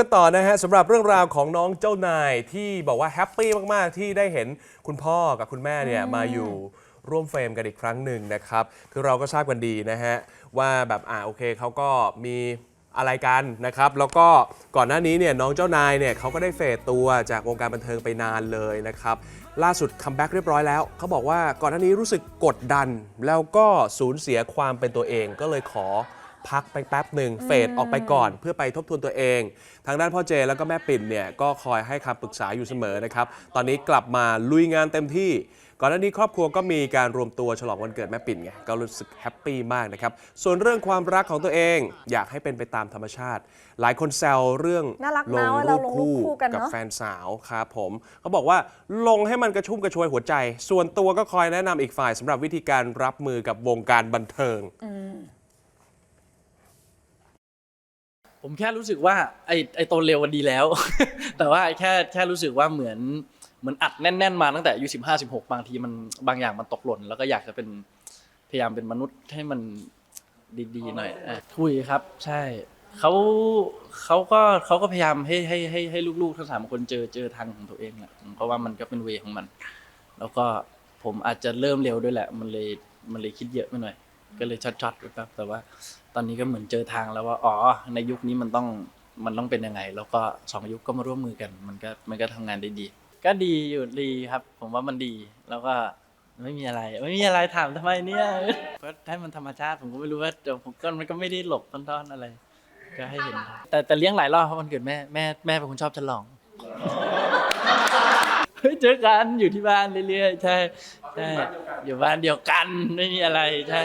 กันต่อนะฮะสำหรับเรื่องราวของน้องเจ้านายที่บอกว่าแฮปปี้มาก ๆ ที่ได้เห็นคุณพ่อกับคุณแม่เนี่ยมาอยู่ร่วมเฟรมกันอีกครั้งหนึ่งนะครับ คือเราก็ทราบกันดีนะฮะ ว่าแบบอ่าโอเคเขาก็มีอะไรกันนะครับ แล้วก็ก่อนหน้านี้เนี่ยน้องเจ้านายเนี่ยเขาก็ได้เฟดตัวจากวงการบันเทิงไปนานเลยนะครับ ล่าสุดคัมแบ็กเรียบร้อยแล้วเขาบอกว่าก่อนหน้านี้รู้สึกกดดัน แล้วก็สูญเสียความเป็นตัวเองก็เลยขอ พักไปแป๊บหนึ่งเฟดออกไปก่อนเพื่อไปทบทวนตัวเอง ทางด้านพ่อเจแล้วก็แม่ปิ่นเนี่ยก็คอยให้คำปรึกษาอยู่เสมอนะครับ ตอนนี้กลับมาลุยงานเต็มที่ ก่อนหน้านี้ครอบครัวก็มีการรวมตัวฉลองวันเกิดแม่ปิ่นไงก็รู้สึกแฮปปี้มากนะครับส่วนเรื่องความรักของตัวเองอยากให้เป็นไปตามธรรมชาติ หลายคนแซวเรื่องน่ารักลนะงเวรูลาปลงรูปคู่คู่กันกับเนาะแฟนสาวครับผมเขาบอกว่าลงให้มันกระชุ่มกระชวยหัวใจ ส่วนตัวก็คอยแนะนำอีกฝ่ายสำหรับวิธีการรับมือกับวงการบันเทิง ผมแค่รู้สึกว่าไอ้ไอ้โตเร็วมันดีแล้ว แต่ว่าแค่แค่รู้สึกว่าเหมือนเหมือนอัดแน่น ๆ มาตั้งแต่อายุสิบห้าสิบหกบางทีมันบางอย่างมันตกหล่น แล้วก็อยากจะเป็นพยายามเป็นมนุษย์ให้มันดีๆหน่อยอะคุยครับ ใช่เขาเขาก็เขาก็พยายามให้ให้ให้ให้ลูกๆทั้งสามคนเจอเจอทางของตัวเองแหละเพราะว่ามันก็เป็นเวของมัน แล้วก็ผมอาจจะเริ่มเร็วด้วยแหละ มันเลยมันเลยคิดเยอะไปหน่อย ก็เลยช็อตๆไปแป๊บแต่ว่า ตอนนี้ก็เหมือนเจอทางแล้วว่าอ๋อ ในยุคนี้มันต้องมันต้องเป็นยังไง แล้วก็สองยุคก็มาร่วมมือกัน มันก็มันก็ทำงานได้ดี ก็ดีอยู่ดีครับ ผมว่ามันดีแล้วก็ไม่มีอะไร ไม่มีอะไรถามทำไมเนี่ยก็ให้มันธรรมชาติผมก็ไม่รู้ว่าเดี๋ยวผมก็มันก็ไม่ได้หลบต้นๆอะไร ก็ให้เห็น แต่แต่เลี้ยงหลายรอบเพราะมันเกิดแม่แม่แม่เป็นคนชอบฉลอง เฮ้ยเจอกันอยู่ที่บ้านเรื่อยๆใช่ใช่อยู่บ้านเดียวกันไม่มีอะไรใช่